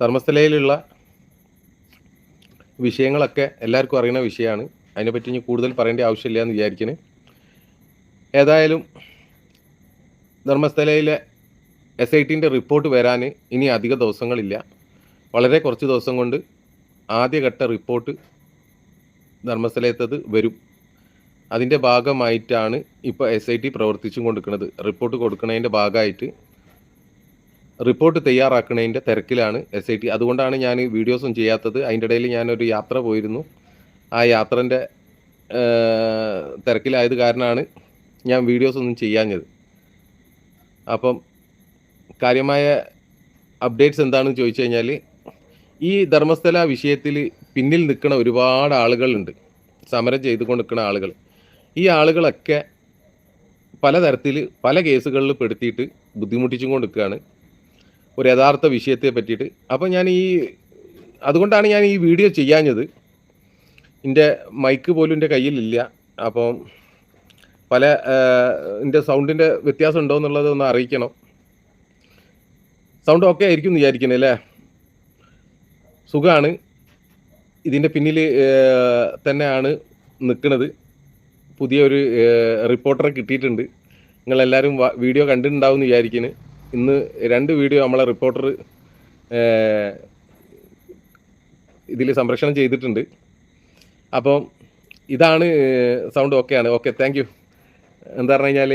ധർമ്മസ്ഥലയിലുള്ള വിഷയങ്ങളൊക്കെ എല്ലാവർക്കും അറിയുന്ന വിഷയമാണ്. അതിനെപ്പറ്റി ഇനി കൂടുതൽ പറയേണ്ട ആവശ്യമില്ല എന്ന് വിചാരിക്കുന്നു. ഏതായാലും ധർമ്മസ്ഥലയിലെ എസ് ഐ ടിന്റെ റിപ്പോർട്ട് വരാൻ ഇനി അധിക ദിവസങ്ങളില്ല. വളരെ കുറച്ച് ദിവസം കൊണ്ട് ആദ്യഘട്ട റിപ്പോർട്ട് ധർമ്മസ്ഥലത്തത് വരും. അതിന്റെ ഭാഗമായിട്ടാണ് ഇപ്പോൾ എസ് ഐ ടി പ്രവർത്തിച്ചും കൊടുക്കുന്നത് റിപ്പോർട്ട് കൊടുക്കുന്നതിന്റെ ഭാഗമായിട്ട് റിപ്പോർട്ട് തയ്യാറാക്കുന്നതിന്റെ തിരക്കിലാണ് എസ് ഐ ടി അതുകൊണ്ടാണ് ഞാൻ വീഡിയോസും ചെയ്യാത്തത്. അതിന്റെ ഇടയിൽ ഞാനൊരു യാത്ര പോയിരുന്നു. ആ യാത്രന്റെ തിരക്കിലായത് കാരണമാണ് ഞാൻ വീഡിയോസ് ഒന്നും ചെയ്യാഞ്ഞത്. അപ്പം കാര്യമായ അപ്ഡേറ്റ്സ് എന്താണെന്ന് ചോദിച്ചു കഴിഞ്ഞാൽ ഈ ധർമ്മസ്ഥല വിഷയത്തിൽ പിന്നിൽ നിൽക്കുന്ന ഒരുപാട് ആളുകളുണ്ട്. സമരം ചെയ്തുകൊണ്ട് നിൽക്കുന്ന ആളുകൾ. ഈ ആളുകളൊക്കെ പലതരത്തിൽ പല കേസുകളിൽ പെടുത്തിയിട്ട് ബുദ്ധിമുട്ടിച്ചും കൊണ്ട് നിൽക്കുകയാണ് ഒരു യഥാർത്ഥ വിഷയത്തെ പറ്റിയിട്ട്. അപ്പോൾ ഞാൻ ഈ അതുകൊണ്ടാണ് ഞാൻ ഈ വീഡിയോ ചെയ്യാഞ്ഞത്. എന്റെ മൈക്ക് പോലും എന്റെ കയ്യിലില്ല. അപ്പം പല എന്റെ സൗണ്ടിന്റെ വ്യത്യാസം ഉണ്ടോ എന്നുള്ളത് ഒന്ന് അറിയിക്കണം. സൗണ്ട് ഓക്കെ ആയിരിക്കും എന്ന് വിചാരിക്കുന്നത് അല്ലേ? സുഖമാണ് ഇതിന്റെ പിന്നിൽ തന്നെയാണ് നിൽക്കുന്നത് പുതിയൊരു റിപ്പോർട്ടറെ കിട്ടിയിട്ടുണ്ട്. നിങ്ങളെല്ലാവരും വീഡിയോ കണ്ടിട്ടുണ്ടാവും എന്ന് വിചാരിക്കുന്നു ഇന്ന് രണ്ട് വീഡിയോ നമ്മളെ റിപ്പോർട്ടർ ഇതിൽ സംരക്ഷണം ചെയ്തിട്ടുണ്ട്. അപ്പം ഇതാണ് സൗണ്ട് ഓക്കെയാണ് ഓക്കെ താങ്ക് യു എന്താ പറഞ്ഞു കഴിഞ്ഞാൽ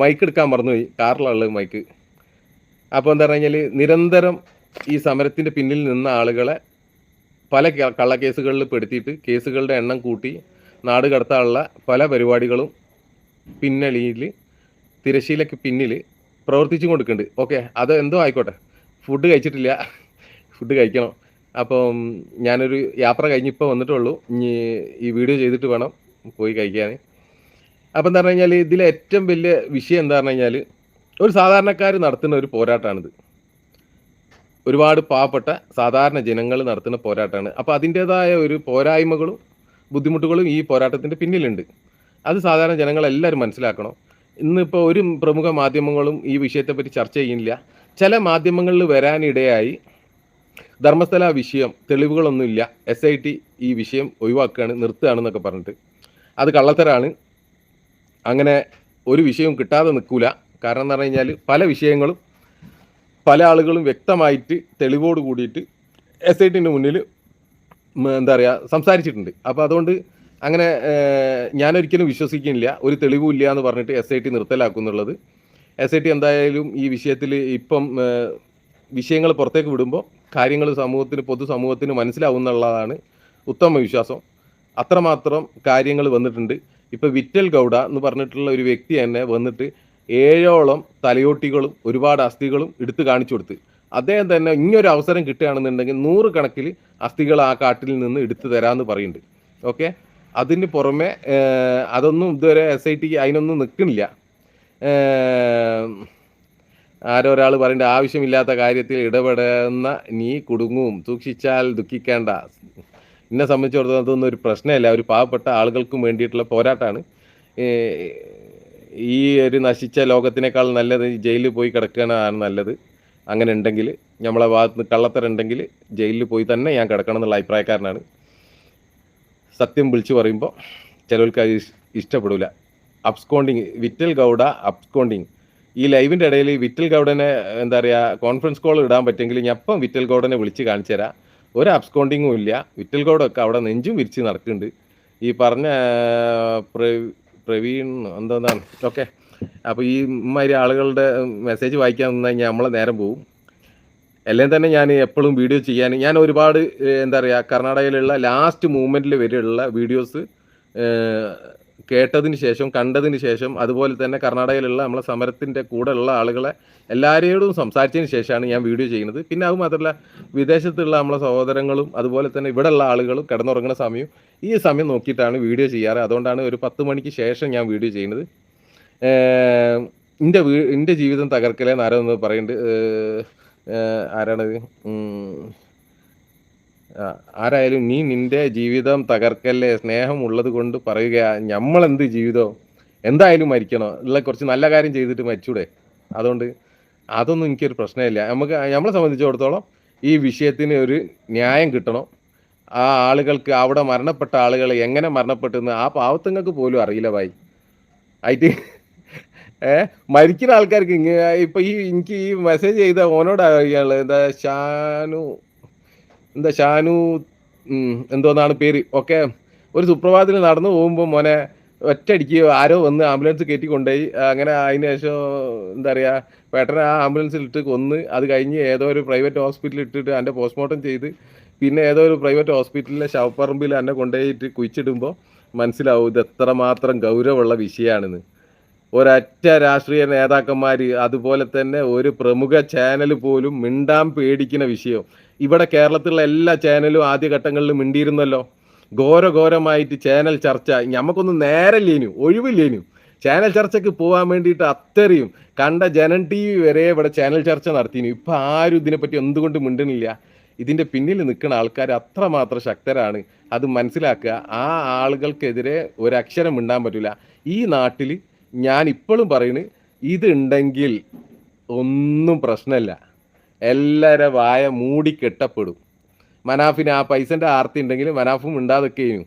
മൈക്ക് എടുക്കാൻ മറന്നുപോയി. കാറിലുള്ളത് മൈക്ക് അപ്പോൾ എന്താ പറഞ്ഞു കഴിഞ്ഞാൽ നിരന്തരം ഈ സമരത്തിന്റെ പിന്നിൽ നിന്ന ആളുകളെ പല കള്ളക്കേസുകളിൽ പെടുത്തിയിട്ട് കേസുകളുടെ എണ്ണം കൂട്ടി നാട് കടത്താനുള്ള പല പരിപാടികളും പിന്നണിയിൽ തിരശ്ശീലയ്ക്ക് പിന്നിൽ പ്രവർത്തിച്ചു കൊടുക്കുന്നുണ്ട് ഓക്കെ അത് എന്തോ ആയിക്കോട്ടെ. ഫുഡ് കഴിച്ചിട്ടില്ല. ഫുഡ് കഴിക്കണം. അപ്പം ഞാനൊരു യാത്ര കഴിഞ്ഞിപ്പോൾ വന്നിട്ടുള്ളൂ. ഇനി ഈ വീഡിയോ ചെയ്തിട്ട് വേണം പോയി കഴിക്കാൻ. അപ്പം എന്താ പറഞ്ഞു കഴിഞ്ഞാൽ ഇതിലെ ഏറ്റവും വലിയ വിഷയം എന്താ പറഞ്ഞു കഴിഞ്ഞാൽ ഒരു സാധാരണക്കാർ നടത്തുന്ന ഒരു പോരാട്ടമാണിത് ഒരുപാട് പാവപ്പെട്ട സാധാരണ ജനങ്ങൾ നടത്തുന്ന പോരാട്ടമാണ് അപ്പോൾ അതിന്റേതായ ഒരു പോരായ്മകളും ബുദ്ധിമുട്ടുകളും ഈ പോരാട്ടത്തിന്റെ പിന്നിലുണ്ട്. അത് സാധാരണ ജനങ്ങളെല്ലാവരും മനസ്സിലാക്കണം. ഇന്നിപ്പോൾ ഒരു പ്രമുഖ മാധ്യമങ്ങളും ഈ വിഷയത്തെപ്പറ്റി ചർച്ച ചെയ്യുന്നില്ല. ചില മാധ്യമങ്ങളിൽ വരാനിടയായി ധർമ്മസ്ഥല വിഷയം തെളിവുകളൊന്നുമില്ല. എസ് ഐ ടി ഈ വിഷയം ഒഴിവാക്കുകയാണ് നിർത്തുകയാണെന്നൊക്കെ പറഞ്ഞിട്ട്. അത് കള്ളത്തരാണ്. അങ്ങനെ ഒരു വിഷയവും കിട്ടാതെ നിൽക്കൂല. കാരണം എന്ന് പറഞ്ഞു കഴിഞ്ഞാൽ പല വിഷയങ്ങളും പല ആളുകളും വ്യക്തമായിട്ട് തെളിവോട് കൂടിയിട്ട് എസ് ഐ ടിന്റെ മുന്നിൽ എന്താ പറയുക സംസാരിച്ചിട്ടുണ്ട്. അപ്പോൾ അതുകൊണ്ട് അങ്ങനെ ഞാൻ ഞാനൊരിക്കലും വിശ്വസിക്കുന്നില്ല. ഒരു തെളിവും ഇല്ല എന്ന് പറഞ്ഞിട്ട് എസ് ഐ ടി നിർത്തലാക്കും എന്നുള്ളത് എസ് ഐ ടി എന്തായാലും ഈ വിഷയത്തിൽ ഇപ്പം വിഷയങ്ങൾ പുറത്തേക്ക് വിടുമ്പോൾ കാര്യങ്ങൾ സമൂഹത്തിന് പൊതുസമൂഹത്തിന് മനസ്സിലാവും എന്നുള്ളതാണ് ഉത്തമ വിശ്വാസം. അത്രമാത്രം കാര്യങ്ങൾ വന്നിട്ടുണ്ട്. ഇപ്പോൾ വിറ്റൽ ഗൗഡ എന്ന് പറഞ്ഞിട്ടുള്ള ഒരു വ്യക്തി തന്നെ വന്നിട്ട് ഏഴോളം തലയോട്ടികളും ഒരുപാട് അസ്ഥികളും എടുത്തു കാണിച്ചു കൊടുത്ത്. അദ്ദേഹം തന്നെ ഇങ്ങനൊരു അവസരം കിട്ടുകയാണെന്നുണ്ടെങ്കിൽ നൂറ് കണക്കിൽ അസ്ഥികൾ ആ കാട്ടിൽ നിന്ന് എടുത്തു തരാമെന്ന് പറയുന്നുണ്ട്. ഓക്കെ? അതിന് പുറമെ അതൊന്നും ഇതുവരെ എസ് ഐ ടിക്ക് അതിനൊന്നും നിൽക്കുന്നില്ല. ആരോ ഒരാൾ പറയേണ്ട ആവശ്യമില്ലാത്ത കാര്യത്തിൽ ഇടപെടുന്ന നീ കുടുങ്ങും സൂക്ഷിച്ചാൽ ദുഃഖിക്കേണ്ട. എന്നെ സംബന്ധിച്ചിടത്തോളം അതൊന്നും ഒരു പ്രശ്നമല്ല ഒരു പാവപ്പെട്ട ആളുകൾക്കും വേണ്ടിയിട്ടുള്ള പോരാട്ടമാണ് ഈ ഒരു നശിച്ച ലോകത്തിനേക്കാൾ നല്ലത് ജയിലിൽ പോയി കിടക്കുന്നതാണ് നല്ലത്. അങ്ങനെ ഉണ്ടെങ്കിൽ നമ്മളെ ഭാഗത്ത് കള്ളത്തരുണ്ടെങ്കിൽ ജയിലിൽ പോയി തന്നെ ഞാൻ കിടക്കണം എന്നുള്ള അഭിപ്രായക്കാരനാണ്. സത്യം വിളിച്ചു പറയുമ്പോൾ ചിലവർക്ക് അത് ഇഷ്ടപ്പെടില്ല അബ്സ്കോണ്ടിങ് വിറ്റൽ ഗൗഡ അബ്സ്കോണ്ടിങ്. ഈ ലൈവിന്റെ ഇടയിൽ വിറ്റൽ ഗൗഡനെ എന്താ പറയുക കോൺഫറൻസ് കോൾ ഇടാൻ പറ്റുമെങ്കിൽ ഞാൻ അപ്പം വിറ്റൽ ഗൗഡനെ വിളിച്ച് കാണിച്ചു തരാം. ഒരു അബ്സ്കോണ്ടിങ്ങും ഇല്ല. വിറ്റൽ ഗൗഡൊക്കെ അവിടെ നെഞ്ചും വിരിച്ച് നടക്കുന്നുണ്ട്. ഈ പറഞ്ഞ പ്രവീൺ എന്താണ് ഓക്കെ. അപ്പോൾ ഈ മാതിരി ആളുകളുടെ മെസ്സേജ് വായിക്കാൻ നിന്ന് കഴിഞ്ഞാൽ നമ്മളെ നേരം പോകും എല്ലാം തന്നെ ഞാൻ എപ്പോഴും വീഡിയോ ചെയ്യാൻ ഞാൻ ഒരുപാട് എന്താ പറയുക കർണാടകയിലുള്ള ലാസ്റ്റ് മൂമെന്റിൽ വരെയുള്ള വീഡിയോസ് കേട്ടതിന് ശേഷം കണ്ടതിന് ശേഷം അതുപോലെ തന്നെ കർണാടകയിലുള്ള നമ്മളെ സമരത്തിന്റെ കൂടെ ഉള്ള ആളുകളെ എല്ലാവരോടും സംസാരിച്ചതിന് ശേഷമാണ് ഞാൻ വീഡിയോ ചെയ്യുന്നത്. പിന്നെ അത് മാത്രമല്ല വിദേശത്തുള്ള നമ്മളെ സഹോദരങ്ങളും അതുപോലെ തന്നെ ഇവിടെ ഉള്ള ആളുകളും കിടന്നുറങ്ങുന്ന സമയം ഈ സമയം നോക്കിയിട്ടാണ് വീഡിയോ ചെയ്യാറ്. അതുകൊണ്ടാണ് ഒരു പത്ത് മണിക്ക് ശേഷം ഞാൻ വീഡിയോ ചെയ്യുന്നത്. എന്റെ വീ എന്റെ ജീവിതം തകർക്കലേ ആരോ എന്ന് പറയുന്നുണ്ട്. ആരാണത്? ആരായാലും നീ നിന്റെ ജീവിതം തകർക്കല്ലേ സ്നേഹം ഉള്ളത് കൊണ്ട് പറയുക നമ്മളെന്ത് ജീവിതം? എന്തായാലും മരിക്കണോ. ഉള്ള കുറച്ച് നല്ല കാര്യം ചെയ്തിട്ട് മരിച്ചൂടെ? അതുകൊണ്ട് അതൊന്നും എനിക്കൊരു പ്രശ്നമില്ല. നമുക്ക് നമ്മളെ സംബന്ധിച്ചിടത്തോളം ഈ വിഷയത്തിന് ഒരു ന്യായം കിട്ടണം. ആ ആളുകൾക്ക് അവിടെ മരണപ്പെട്ട ആളുകൾ എങ്ങനെ മരണപ്പെട്ടെന്ന് ആ പാവത്തുങ്ങൾക്ക് പോലും അറിയില്ല ഭായി. ആയിട്ട് ഏ? മരിക്കുന്ന ആൾക്കാർക്ക് ഇപ്പൊ ഈ എനിക്ക് ഈ മെസ്സേജ് ചെയ്ത ഓനോട് അറിയാനുള്ളത് എന്താ? ഷാനു എന്താ ഷാനു എന്തോന്നാണ് പേര്? ഒക്കെ ഒരു സുപ്രഭാതത്തിൽ നടന്നു പോകുമ്പോൾ മോനെ ഒറ്റയടിക്ക് ആരോ വന്ന് ആംബുലൻസ് കയറ്റി കൊണ്ടുപോയി. അങ്ങനെ അതിന് ശേഷം എന്താ പറയുക പേട്ടനെ ആ ആംബുലൻസിൽ ഇട്ട് കൊന്ന് അത് കഴിഞ്ഞ് ഏതോ ഒരു പ്രൈവറ്റ് ഹോസ്പിറ്റലിൽ ഇട്ടിട്ട് എന്റെ പോസ്റ്റ്മോർട്ടം ചെയ്ത് പിന്നെ ഏതോ ഒരു പ്രൈവറ്റ് ഹോസ്പിറ്റലിലെ ശവപ്പറമ്പിൽ എന്നെ കൊണ്ടുപോയിട്ട് കുഴിച്ചിടുമ്പോൾ മനസ്സിലാവും ഇത് എത്രമാത്രം ഗൗരവമുള്ള വിഷയമാണെന്ന് ഒരൊറ്റ രാഷ്ട്രീയ നേതാക്കന്മാർ അതുപോലെ തന്നെ ഒരു പ്രമുഖ ചാനൽ പോലും മിണ്ടാൻ പേടിക്കുന്ന വിഷയം. ഇവിടെ കേരളത്തിലുള്ള എല്ലാ ചാനലും ആദ്യഘട്ടങ്ങളിൽ മിണ്ടിയിരുന്നല്ലോ. ഘോരഘോരമായിട്ട് ചാനൽ ചർച്ച. ഞമ്മക്കൊന്നും നേരല്ലേനു ഒഴിവില്ലേനു. ചാനൽ ചർച്ചയ്ക്ക് പോകാൻ വേണ്ടിയിട്ട് അത്രയും കണ്ട ജനൻ ടി വി വരെ ഇവിടെ ചാനൽ ചർച്ച നടത്തിനു ഇപ്പം ആരും ഇതിനെപ്പറ്റി എന്തുകൊണ്ട് മിണ്ടുന്നില്ല? ഇതിന്റെ പിന്നിൽ നിൽക്കുന്ന ആൾക്കാർ അത്രമാത്രം ശക്തരാണ്. അത് മനസ്സിലാക്കുക. ആ ആളുകൾക്കെതിരെ ഒരക്ഷരം മിണ്ടാൻ പറ്റില്ല ഈ നാട്ടിൽ ഞാൻ ഇപ്പോഴും പറയുന്നു ഇതുണ്ടെങ്കിൽ ഒന്നും പ്രശ്നമില്ല എല്ലാവരുടെ വായ മൂടി കെട്ടപ്പെടും. മനാഫിന് ആ പൈസന്റെ ആർത്തി ഉണ്ടെങ്കിൽ മനാഫും ഉണ്ടാതൊക്കെയും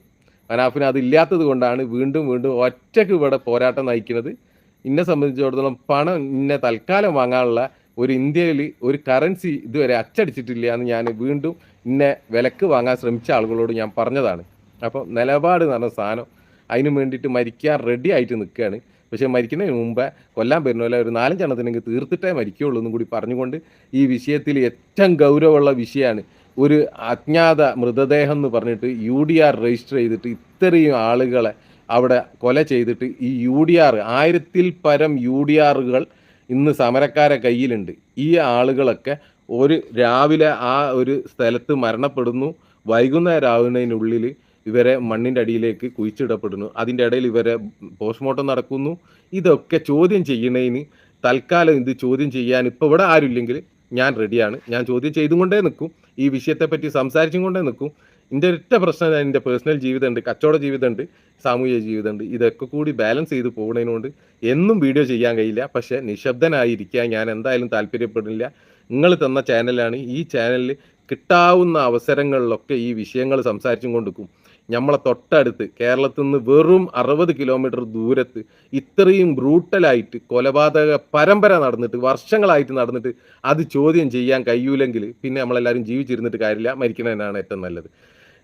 മനാഫിന് അതില്ലാത്തത് കൊണ്ടാണ് വീണ്ടും വീണ്ടും ഒറ്റയ്ക്ക് ഇവിടെ പോരാട്ടം നയിക്കുന്നത്. എന്നെ സംബന്ധിച്ചിടത്തോളം പണം ഇന്നെ തൽക്കാലം വാങ്ങാനുള്ള ഒരു ഇന്ത്യയിൽ ഒരു കറൻസി ഇതുവരെ അച്ചടിച്ചിട്ടില്ല എന്ന് ഞാൻ വീണ്ടും ഇന്നെ വിലക്ക് വാങ്ങാൻ ശ്രമിച്ച ആളുകളോട് ഞാൻ പറഞ്ഞതാണ്. അപ്പോൾ നിലപാട് എന്ന് പറഞ്ഞ സാധനം അതിനു വേണ്ടിയിട്ട് മരിക്കാൻ റെഡി ആയിട്ട് നിൽക്കുകയാണ്. പക്ഷേ മരിക്കുന്നതിന് മുമ്പേ കൊല്ലാൻ പറ്റുന്നില്ല ഒരു നാലഞ്ചെണ്ണത്തിനെങ്കിൽ തീർത്തിട്ടേ മരിക്കുകയുള്ളൂ എന്നും കൂടി പറഞ്ഞുകൊണ്ട് ഈ വിഷയത്തിൽ ഏറ്റവും ഗൗരവമുള്ള വിഷയമാണ്. ഒരു അജ്ഞാത മൃതദേഹം എന്ന് പറഞ്ഞിട്ട് യു ഡി ആർ രജിസ്റ്റർ ചെയ്തിട്ട് ഇത്രയും ആളുകളെ അവിടെ കൊല ചെയ്തിട്ട് ഈ യു ഡി ആർ ആയിരത്തിൽ പരം യു ഡി ആറുകൾ ഇന്ന് സമരക്കാരെ കയ്യിലുണ്ട്. ഈ ആളുകളൊക്കെ ഒരു രാവിലെ ആ ഒരു സ്ഥലത്ത് മരണപ്പെടുന്നു. വൈകുന്നേരം ആവുന്നതിനുള്ളിൽ ഇവരെ മണ്ണിന്റെ അടിയിലേക്ക് കുഴിച്ചിടപ്പെടുന്നു. അതിന്റെ ഇടയിൽ ഇവരെ പോസ്റ്റ്മോർട്ടം നടക്കുന്നു. ഇതൊക്കെ ചോദ്യം ചെയ്യുന്നതിന് തൽക്കാലം ഇത് ചോദ്യം ചെയ്യാൻ ഇപ്പോൾ ഇവിടെ ആരുമില്ലെങ്കിൽ ഞാൻ റെഡിയാണ് ഞാൻ ചോദ്യം ചെയ്തുകൊണ്ടേ നിൽക്കും. ഈ വിഷയത്തെപ്പറ്റി സംസാരിച്ചും കൊണ്ടേ നിൽക്കും. എന്റെ ഒറ്റ പ്രശ്നം എന്റെ പേഴ്സണൽ ജീവിതമുണ്ട് കച്ചവട ജീവിതമുണ്ട് സാമൂഹിക ജീവിതമുണ്ട്. ഇതൊക്കെ കൂടി ബാലൻസ് ചെയ്ത് പോകുന്നതിനോണ്ട് എന്നും വീഡിയോ ചെയ്യാൻ കഴിയില്ല. പക്ഷേ നിശബ്ദനായിരിക്കാൻ ഞാൻ എന്തായാലും താല്പര്യപ്പെടുന്നില്ല. നിങ്ങൾ തന്ന ചാനലാണ് ഈ ചാനലിൽ കിട്ടാവുന്ന അവസരങ്ങളിലൊക്കെ ഈ വിഷയങ്ങൾ സംസാരിച്ചും കൊണ്ടിരിക്കും നമ്മളെ തൊട്ടടുത്ത് കേരളത്തിൽ നിന്ന് വെറും അറുപത് കിലോമീറ്റർ ദൂരത്ത് ഇത്രയും ബ്രൂട്ടലായിട്ട് കൊലപാതക പരമ്പര നടന്നിട്ട് വർഷങ്ങളായിട്ട് നടന്നിട്ട് അത് ചോദ്യം ചെയ്യാൻ കഴിയൂലെങ്കിൽ പിന്നെ നമ്മളെല്ലാവരും ജീവിച്ചിരുന്നിട്ട് കാര്യമില്ല മരിക്കുന്നതിനാണ് ഏറ്റവും നല്ലത്.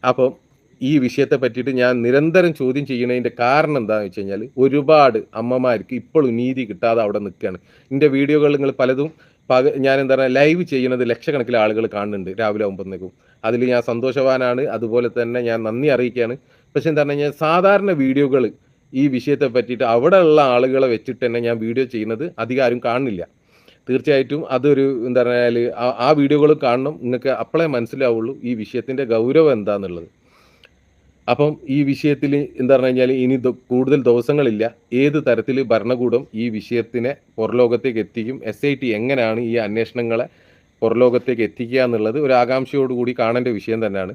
അപ്പോൾ ഈ വിഷയത്തെ പറ്റിയിട്ട് ഞാൻ നിരന്തരം ചോദ്യം ചെയ്യുന്നതിന്റെ കാരണം എന്താണെന്ന് വെച്ച് കഴിഞ്ഞാൽ ഒരുപാട് അമ്മമാർക്ക് ഇപ്പോഴും നീതി കിട്ടാതെ അവിടെ നിൽക്കുകയാണ്. എന്റെ വീഡിയോകൾ നിങ്ങൾ പലതും പക ഞാൻ എന്താ പറയുക ലൈവ് ചെയ്യുന്നത് ലക്ഷക്കണക്കിന് ആളുകൾ കാണുന്നുണ്ട് രാവിലെ ഒമ്പതിനേക്കും. അതിൽ ഞാൻ സന്തോഷവാനാണ്. അതുപോലെ തന്നെ ഞാൻ നന്ദി അറിയിക്കുകയാണ്. പക്ഷെ എന്താ പറഞ്ഞു കഴിഞ്ഞാൽ സാധാരണ വീഡിയോകൾ ഈ വിഷയത്തെ പറ്റിയിട്ട് അവിടെ ഉള്ള ആളുകളെ വെച്ചിട്ട് തന്നെ ഞാൻ വീഡിയോ ചെയ്യുന്നത് അധികം ആരും കാണുന്നില്ല. തീർച്ചയായിട്ടും അതൊരു എന്താ പറഞ്ഞാൽ ആ- വീഡിയോകൾ കാണണം. നിങ്ങൾക്ക് അപ്പോഴേ മനസ്സിലാവുള്ളൂ ഈ വിഷയത്തിന്റെ ഗൗരവം എന്താണെന്നുള്ളത് അപ്പം ഈ വിഷയത്തിൽ എന്താ പറഞ്ഞു കഴിഞ്ഞാൽ ഇനി കൂടുതൽ ദിവസങ്ങളില്ല. ഏത് തരത്തിൽ ഭരണകൂടം ഈ വിഷയത്തിനെ പുറലോകത്തേക്ക് എത്തിക്കും? എസ് ഐ ടി എങ്ങനെയാണ് ഈ അന്വേഷണങ്ങളെ പുറലോകത്തേക്ക് എത്തിക്കുക എന്നുള്ളത് ഒരു ആകാംക്ഷയോടുകൂടി കാണേണ്ട വിഷയം തന്നെയാണ്.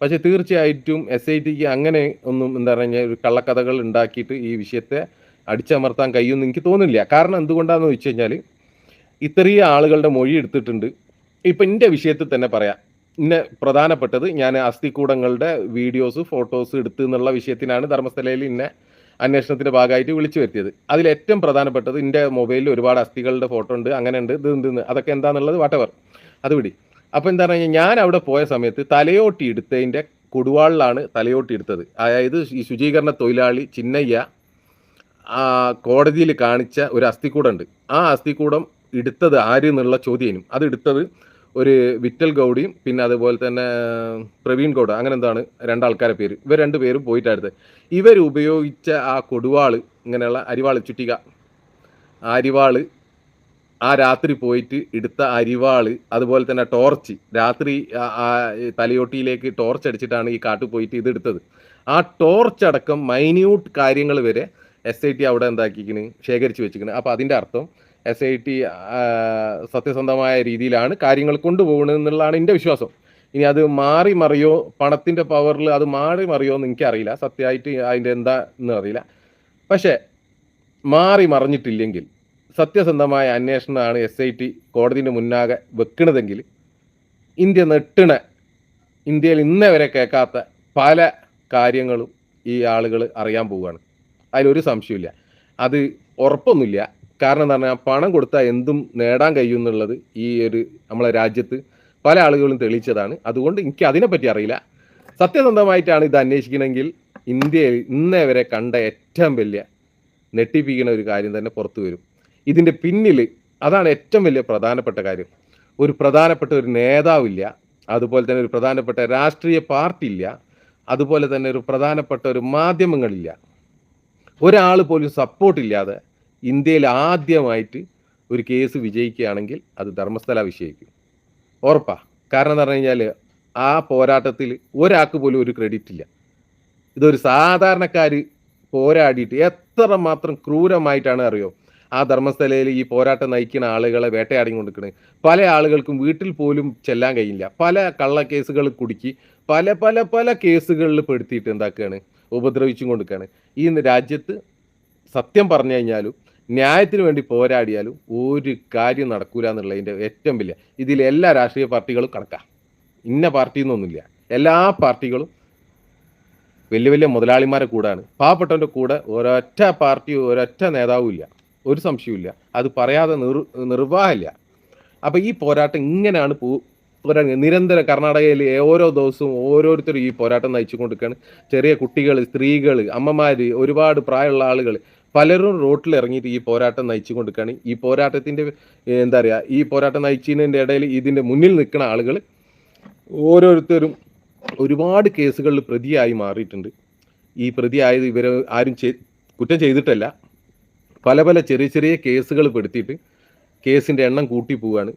പക്ഷേ തീർച്ചയായിട്ടും എസ് ഐ ടിക്ക് അങ്ങനെ ഒന്നും എന്താ പറഞ്ഞാൽ ഒരു കള്ളക്കഥകൾ ഉണ്ടാക്കിയിട്ട് ഈ വിഷയത്തെ അടിച്ചമർത്താൻ കഴിയുമെന്ന് എനിക്ക് തോന്നുന്നില്ല. കാരണം എന്തുകൊണ്ടാണെന്ന് വെച്ച് കഴിഞ്ഞാൽ ഇത്രയും ആളുകളുടെ മൊഴി എടുത്തിട്ടുണ്ട്. ഇപ്പം എന്റെ വിഷയത്തിൽ തന്നെ പറയാം. ഇന്നെ പ്രധാനപ്പെട്ടത് ഞാൻ അസ്ഥികൂടങ്ങളുടെ വീഡിയോസ് ഫോട്ടോസ് എടുത്തു എന്നുള്ള വിഷയത്തിനാണ് ധർമ്മസ്ഥലയിൽ ഇന്നെ അന്വേഷണത്തിന്റെ ഭാഗമായിട്ട് വിളിച്ചു വരുത്തിയത്. അതിൽ ഏറ്റവും പ്രധാനപ്പെട്ടത് എന്റെ മൊബൈലിൽ ഒരുപാട് അസ്ഥികളുടെ ഫോട്ടോ ഉണ്ട് അങ്ങനെ ഉണ്ട് ഇത് ഉണ്ട് അതൊക്കെ എന്താണെന്നുള്ളത് വാട്ടവർ അത് വിടി. അപ്പോൾ എന്താ പറഞ്ഞാൽ ഞാൻ അവിടെ പോയ സമയത്ത് തലയോട്ടി എടുത്തതിന്റെ കൊടുവാളിലാണ് തലയോട്ടി എടുത്തത്. അതായത് ഈ ശുചീകരണ തൊഴിലാളി ചിന്നയ്യ കോടതിയിൽ കാണിച്ച ഒരു അസ്ഥിക്കൂടം ഉണ്ട്. ആ അസ്ഥിക്കൂടം എടുത്തത് ആര് എന്നുള്ള ചോദ്യനും അത് എടുത്തത് ഒരു വിറ്റൽ ഗൗഡിയും പിന്നെ അതുപോലെ തന്നെ പ്രവീൺ ഗൗഡ അങ്ങനെ എന്താണ് രണ്ടാൾക്കാരെ പേര്. ഇവർ രണ്ട് പേരും പോയിട്ടായിരുന്നു. ഇവർ ഉപയോഗിച്ച ആ കൊടുവാൾ ഇങ്ങനെയുള്ള അരിവാൾ ചുറ്റിക ആ അരിവാൾ ആ രാത്രി പോയിട്ട് എടുത്ത അരിവാൾ അതുപോലെ തന്നെ ടോർച്ച് രാത്രി തലയോട്ടിയിലേക്ക് ടോർച്ച് അടിച്ചിട്ടാണ് ഈ കാട്ടിൽ പോയിട്ട് ഇത് എടുത്തത്. ആ ടോർച്ച് അടക്കം മൈന്യൂട്ട് കാര്യങ്ങൾ വരെ എസ് ഐ ടി അവിടെ എന്താക്കിക്കണ് ശേഖരിച്ച് വെച്ചിക്കണ്. അപ്പോൾ അതിന്റെ അർത്ഥം എസ് ഐ ടി സത്യസന്ധമായ രീതിയിലാണ് കാര്യങ്ങൾ കൊണ്ടുപോകുന്നത് എന്നുള്ളതാണ് എന്റെ വിശ്വാസം. ഇനി അത് മാറി മറിയോ പണത്തിന്റെ പവറിൽ അത് മാറി മറിയോ എന്ന് എനിക്കറിയില്ല. സത്യമായിട്ട് അതിന്റെ എന്താ എന്ന് അറിയില്ല. പക്ഷേ മാറി മറിഞ്ഞിട്ടില്ലെങ്കിൽ സത്യസന്ധമായ അന്വേഷണമാണ് എസ് ഐ ടി കോടതിന്റെ മുന്നാകെ വെക്കണതെങ്കിൽ ഇന്ത്യ നെട്ടണ ഇന്ത്യയിൽ ഇന്നേ വരെ കേൾക്കാത്ത പല കാര്യങ്ങളും ഈ ആളുകൾ അറിയാൻ പോവുകയാണ്. അതിലൊരു സംശയമില്ല അത് ഉറപ്പൊന്നുമില്ല. കാരണം എന്ന് പറഞ്ഞാൽ പണം കൊടുത്താൽ എന്തും നേടാൻ കഴിയും എന്നുള്ളത് ഈ ഒരു നമ്മളെ രാജ്യത്ത് പല ആളുകളും തെളിയിച്ചതാണ്. അതുകൊണ്ട് എനിക്ക് അതിനെപ്പറ്റി അറിയില്ല. സത്യസന്ധമായിട്ടാണ് ഇത് അന്വേഷിക്കണമെങ്കിൽ ഇന്ത്യയിൽ ഇന്നേ വരെ കണ്ട ഏറ്റവും വലിയ നെട്ടിപ്പിക്കുന്ന ഒരു കാര്യം തന്നെ പുറത്തു വരും. ഇതിന്റെ പിന്നിൽ അതാണ് ഏറ്റവും വലിയ പ്രധാനപ്പെട്ട കാര്യം. ഒരു പ്രധാനപ്പെട്ട ഒരു നേതാവില്ല അതുപോലെ തന്നെ ഒരു പ്രധാനപ്പെട്ട രാഷ്ട്രീയ പാർട്ടി ഇല്ല അതുപോലെ തന്നെ ഒരു പ്രധാനപ്പെട്ട ഒരു മാധ്യമങ്ങളില്ല. ഒരാൾ പോലും സപ്പോർട്ടില്ലാതെ ഇന്ത്യയിൽ ആദ്യമായിട്ട് ഒരു കേസ് വിജയിക്കുകയാണെങ്കിൽ അത് ധർമ്മസ്ഥല വിഷയിക്കും. ഉറപ്പാ. കാരണം എന്ന് പറഞ്ഞു കഴിഞ്ഞാൽ ആ പോരാട്ടത്തിൽ ഒരാൾക്ക് പോലും ഒരു ക്രെഡിറ്റ് ഇല്ല. ഇതൊരു സാധാരണക്കാർ പോരാടിയിട്ട് എത്ര മാത്രം ക്രൂരമായിട്ടാണ് അറിയോ? ആ ധർമ്മസ്ഥലയിൽ ഈ പോരാട്ടം നയിക്കുന്ന ആളുകളെ വേട്ടയാടി കൊണ്ടിരിക്കുന്നത് പല ആളുകൾക്കും വീട്ടിൽ പോലും ചെല്ലാൻ കഴിയില്ല. പല കള്ളക്കേസുകൾ കുടുക്കി പല പല പല കേസുകളിൽ പെടുത്തിയിട്ട് എന്താക്കുകയാണ് ഉപദ്രവിച്ചും കൊടുക്കുകയാണ് ഈ രാജ്യത്ത് സത്യം പറഞ്ഞു കഴിഞ്ഞാലും ന്യായത്തിന് വേണ്ടി പോരാടിയാലും ഒരു കാര്യം നടക്കൂല എന്നുള്ളതിന്റെ ഏറ്റവും വലിയ ഇതിൽ എല്ലാ രാഷ്ട്രീയ പാർട്ടികളും കണക്കാം. ഇന്ന പാർട്ടി എന്നൊന്നുമില്ല എല്ലാ പാർട്ടികളും വലിയ വലിയ മുതലാളിമാരെ കൂടാണ്. പാവപ്പെട്ടവന്റെ കൂടെ ഒരൊറ്റ പാർട്ടി ഒരൊറ്റ നേതാവും ഇല്ല ഒരു സംശയവുമില്ല. അത് പറയാതെ നിർ നിർവാഹമില്ല. അപ്പോൾ ഈ പോരാട്ടം ഇങ്ങനെയാണ് പോ പോരാടുന്നത് നിരന്തരം കർണാടകയിൽ ഓരോ ദിവസവും ഓരോരുത്തരും ഈ പോരാട്ടം നയിച്ചു കൊണ്ടിരിക്കുകയാണ് ചെറിയ കുട്ടികൾ സ്ത്രീകൾ അമ്മമാർ ഒരുപാട് പ്രായമുള്ള ആളുകൾ പലരും റോട്ടിൽ ഇറങ്ങിയിട്ട് ഈ പോരാട്ടം നയിച്ചു കൊടുക്കുകയാണ് ഈ പോരാട്ടത്തിന്റെ എന്താ പറയുക ഈ പോരാട്ടം നയിച്ചതിന്റെ ഇടയിൽ ഇതിന്റെ മുന്നിൽ നിൽക്കുന്ന ആളുകൾ ഓരോരുത്തരും ഒരുപാട് കേസുകളിൽ പ്രതിയായി മാറിയിട്ടുണ്ട്. ഈ പ്രതിയായത് ഇവർ ആരും കുറ്റം ചെയ്തിട്ടല്ല. പല പല ചെറിയ ചെറിയ കേസുകൾ പെടുത്തിയിട്ട് കേസിന്റെ എണ്ണം കൂട്ടി പോവുകയാണ്.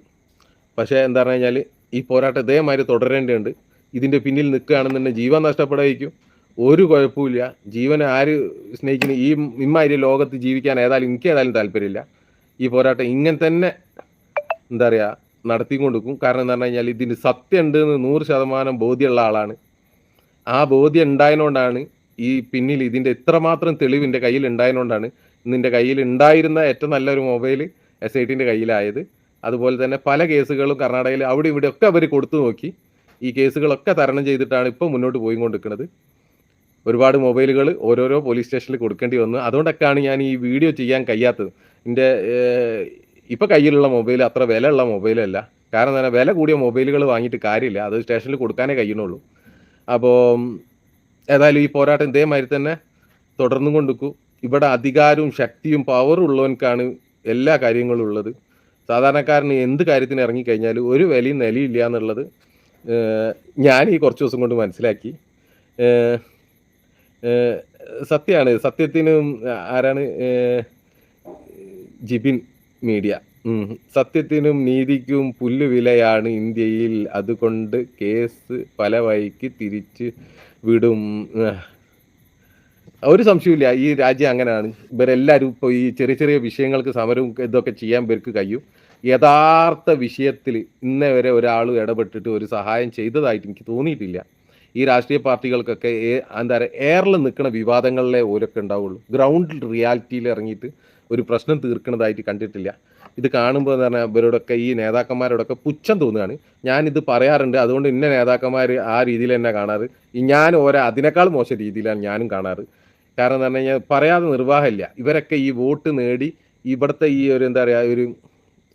പക്ഷേ എന്താ പറഞ്ഞു കഴിഞ്ഞാൽ ഈ പോരാട്ടം ഇതേമാതിരി തുടരേണ്ടതുണ്ട്. ഇതിന്റെ പിന്നിൽ നിൽക്കുകയാണെന്നുണ്ടെങ്കിൽ ജീവൻ നഷ്ടപ്പെടായിരിക്കും ഒരു കുഴപ്പമില്ല ജീവനെ ആര് സ്നേഹിക്കുന്നു? ഈ ഇമ്മാതിരി ലോകത്ത് ജീവിക്കാൻ ഏതായാലും എനിക്ക് ഏതായാലും താല്പര്യമില്ല. ഈ പോരാട്ടം ഇങ്ങനെ തന്നെ എന്താ പറയുക നടത്തിക്കൊണ്ടിരിക്കും. കാരണം എന്താ പറഞ്ഞു കഴിഞ്ഞാൽ ഇതിന് സത്യം ഉണ്ട് എന്ന് നൂറ് ശതമാനം ബോധ്യമുള്ള ആളാണ്. ആ ബോധ്യം ഉണ്ടായതുകൊണ്ടാണ് ഈ പിന്നിൽ ഇതിന്റെ ഇത്രമാത്രം തെളിവ് എന്റെ കയ്യിൽ ഉണ്ടായതുകൊണ്ടാണ് ഇന്നിന്റെ കയ്യിൽ ഉണ്ടായിരുന്ന ഏറ്റവും നല്ലൊരു മൊബൈൽ എസ് ഐ ടിന്റെ കയ്യിലായത്. അതുപോലെ തന്നെ പല കേസുകളും കർണാടകയിൽ അവിടെ ഇവിടെയൊക്കെ അവർ കൊടുത്തു നോക്കി. ഈ കേസുകളൊക്കെ തരണം ചെയ്തിട്ടാണ് ഇപ്പോൾ മുന്നോട്ട് പോയിക്കൊണ്ടിരിക്കുന്നത്. ഒരുപാട് മൊബൈലുകൾ ഓരോരോ പോലീസ് സ്റ്റേഷനിൽ കൊടുക്കേണ്ടി വന്നു അതുകൊണ്ടൊക്കെയാണ് ഞാൻ ഈ വീഡിയോ ചെയ്യാൻ കഴിയാത്തത്. എന്റെ ഇപ്പോൾ കയ്യിലുള്ള മൊബൈൽ അത്ര വിലയുള്ള മൊബൈലല്ല. കാരണം തന്നെ വില കൂടിയ മൊബൈലുകൾ വാങ്ങിയിട്ട് കാര്യമില്ല. അത് സ്റ്റേഷനിൽ കൊടുക്കാനേ കഴിയുന്നുള്ളൂ. അപ്പോൾ ഏതായാലും ഈ പോരാട്ടം ഇതേമാതിരി തന്നെ തുടർന്നു കൊണ്ടിരിക്കും ഇവിടെ അധികാരവും ശക്തിയും പവറും ഉള്ളവനക്കാണ് എല്ലാ കാര്യങ്ങളും ഉള്ളത്. സാധാരണക്കാരന് എന്ത് കാര്യത്തിന് ഇറങ്ങിക്കഴിഞ്ഞാൽ ഒരു വിലയും നിലയില്ല എന്നുള്ളത് ഞാൻ ഈ കുറച്ച് ദിവസം കൊണ്ട് മനസ്സിലാക്കി. സത്യമാണ്. സത്യത്തിനും ആരാണ്? ജിബിൻ മീഡിയ. സത്യത്തിനും നീതിക്കും പുല്ലുവിലയാണ് ഇന്ത്യയിൽ അതുകൊണ്ട് കേസ് പല വഴിക്ക് തിരിച്ച് വിടും. ഒരു സംശയമില്ല ഈ രാജ്യം അങ്ങനെയാണ്. ഇവരെല്ലാവരും ഇപ്പോൾ ഈ ചെറിയ ചെറിയ വിഷയങ്ങൾക്ക് സമരവും ഇതൊക്കെ ചെയ്യാൻ ഇവർക്ക് കഴിയും. യഥാർത്ഥ വിഷയത്തിൽ ഇന്നേ വരെ ഒരാൾ ഇടപെട്ടിട്ട് ഒരു സഹായം ചെയ്തതായിട്ട് എനിക്ക് തോന്നിയിട്ടില്ല. ഈ രാഷ്ട്രീയ പാർട്ടികൾക്കൊക്കെ എന്താ പറയുക എയറിൽ നിൽക്കുന്ന വിവാദങ്ങളിലെ ഓരൊക്കെ ഉണ്ടാവുള്ളൂ. ഗ്രൗണ്ടിൽ റിയാലിറ്റിയിൽ ഇറങ്ങിയിട്ട് ഒരു പ്രശ്നം തീർക്കുന്നതായിട്ട് കണ്ടിട്ടില്ല. ഇത് കാണുമ്പോൾ എന്ന് പറഞ്ഞാൽ ഇവരോടൊക്കെ ഈ നേതാക്കന്മാരോടൊക്കെ പുച്ഛം തോന്നുകയാണ്. ഞാനിത് പറയാറുണ്ട്. അതുകൊണ്ട് ഇന്ന നേതാക്കന്മാർ ആ രീതിയിൽ തന്നെ കാണാറ്. ഞാൻ ഓരോ അതിനേക്കാൾ മോശം രീതിയിലാണ് ഞാനും കാണാറ്. കാരണം എന്ന് പറഞ്ഞു കഴിഞ്ഞാൽ പറയാതെ നിർവാഹമില്ല. ഇവരൊക്കെ ഈ വോട്ട് നേടി ഇവിടുത്തെ ഈ ഒരു എന്താ പറയുക ഒരു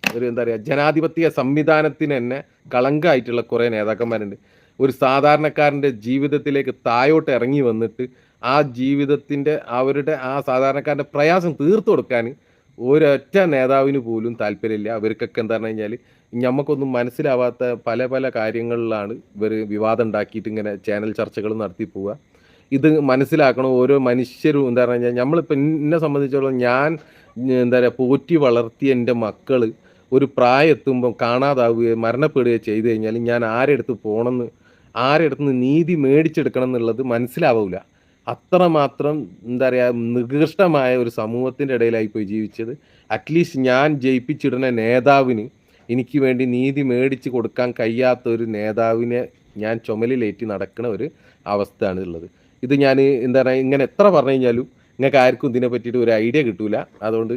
ഒരു എന്താ പറയുക ജനാധിപത്യ സംവിധാനത്തിന് തന്നെ കളങ്കമായിട്ടുള്ള കുറേ നേതാക്കന്മാരുണ്ട്. ഒരു സാധാരണക്കാരന്റെ ജീവിതത്തിലേക്ക് തായോട്ട് ഇറങ്ങി വന്നിട്ട് ആ ജീവിതത്തിന്റെ അവരുടെ ആ സാധാരണക്കാരന്റെ പ്രയാസം തീർത്തു കൊടുക്കാൻ ഒരൊറ്റ നേതാവിന് പോലും താല്പര്യമില്ല. അവർക്കൊക്കെ എന്താ പറഞ്ഞു കഴിഞ്ഞാൽ നമുക്കൊന്നും മനസ്സിലാവാത്ത പല പല കാര്യങ്ങളിലാണ് ഇവർ വിവാദം ഉണ്ടാക്കിയിട്ട് ഇങ്ങനെ ചാനൽ ചർച്ചകൾ നടത്തി പോവുക. ഇത് മനസ്സിലാക്കണം? ഓരോ മനുഷ്യരും എന്താ പറഞ്ഞു കഴിഞ്ഞാൽ നമ്മളിപ്പോൾ എന്നെ സംബന്ധിച്ചിടത്തോളം ഞാൻ എന്താ പറയുക പോറ്റി വളർത്തിയ എന്റെ മക്കൾ ഒരു പ്രായം എത്തുമ്പം കാണാതാവുകയോ മരണപ്പെടുകയോ ചെയ്തു കഴിഞ്ഞാൽ ഞാൻ ആരെടുത്ത് പോകണമെന്ന് ആരെടുത്ത് നിന്ന് നീതി മേടിച്ചെടുക്കണം എന്നുള്ളത് മനസ്സിലാവില്ല അത്രമാത്രം എന്താ പറയുക നികൃഷ്ടമായ ഒരു സമൂഹത്തിന്റെ ഇടയിലായി പോയി ജീവിച്ചത് അറ്റ്ലീസ്റ്റ് ഞാൻ ജയിപ്പിച്ചിടുന്ന നേതാവിന് എനിക്ക് വേണ്ടി നീതി മേടിച്ച് കൊടുക്കാൻ കഴിയാത്ത ഒരു നേതാവിനെ ഞാൻ ചുമലിലേറ്റി നടക്കുന്ന ഒരു അവസ്ഥയാണ് ഉള്ളത്. ഇത് ഞാൻ എന്താ പറയുക ഇങ്ങനെ എത്ര പറഞ്ഞു കഴിഞ്ഞാലും നിങ്ങൾക്ക് ആർക്കും ഇതിനെ പറ്റിയിട്ട് ഒരു ഐഡിയ കിട്ടൂല. അതുകൊണ്ട്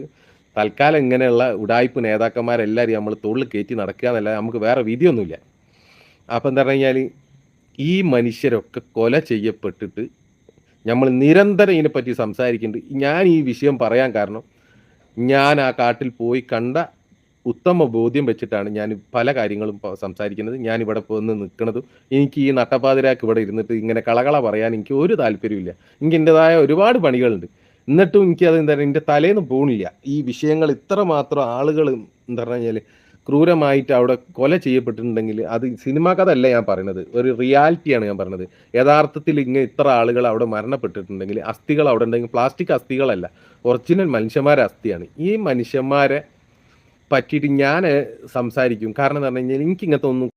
തൽക്കാലം ഇങ്ങനെയുള്ള ഉടായ്പ് നേതാക്കന്മാരെല്ലാവരും നമ്മൾ തൊള്ളിൽ കയറ്റി നടക്കുക എന്നല്ല നമുക്ക് വേറെ വിധിയൊന്നുമില്ല. അപ്പം എന്താ പറഞ്ഞു കഴിഞ്ഞാൽ ഈ മനുഷ്യരൊക്കെ കൊല ചെയ്യപ്പെട്ടിട്ട് നമ്മൾ നിരന്തരം ഇതിനെപ്പറ്റി സംസാരിക്കുന്നുണ്ട്. ഞാൻ ഈ വിഷയം പറയാൻ കാരണം ഞാൻ ആ കാട്ടിൽ പോയി കണ്ട ഉത്തമ ബോധ്യം വെച്ചിട്ടാണ് ഞാൻ പല കാര്യങ്ങളും സംസാരിക്കുന്നത്. ഞാൻ ഇവിടെ വന്ന് നിൽക്കുന്നതും. എനിക്ക് ഈ നട്ടപ്പാതിരാക്ക് ഇവിടെ ഇരുന്നിട്ട് ഇങ്ങനെ കളകള പറയാൻ എനിക്ക് ഒരു താല്പര്യമില്ല എനിക്ക് എന്റെതായ ഒരുപാട് പണികളുണ്ട്. എന്നിട്ടും എനിക്ക് എന്താ പറയുക എന്റെ തലേന്ന് പോണില്ല. ഈ വിഷയങ്ങൾ ഇത്ര മാത്രം ആളുകൾ എന്താ പറഞ്ഞു കഴിഞ്ഞാൽ ക്രൂരമായിട്ട് അവിടെ കൊല ചെയ്യപ്പെട്ടിട്ടുണ്ടെങ്കിൽ അത് സിനിമ കഥ അല്ല ഞാൻ പറയുന്നത് ഒരു റിയാലിറ്റിയാണ് ഞാൻ പറയുന്നത് യഥാർത്ഥത്തിൽ ഇങ്ങനെ ഇത്ര ആളുകൾ അവിടെ മരണപ്പെട്ടിട്ടുണ്ടെങ്കിൽ അസ്ഥികൾ അവിടെ ഉണ്ടെങ്കിൽ പ്ലാസ്റ്റിക് അസ്ഥികളല്ല ഒറിജിനൽ മനുഷ്യന്മാരെ അസ്ഥിയാണ്. ഈ മനുഷ്യന്മാരെ പറ്റിയിട്ട് ഞാൻ സംസാരിക്കും. കാരണം എന്ന് പറഞ്ഞു കഴിഞ്ഞാൽ എനിക്ക് ഇങ്ങനത്തെ ഒന്നും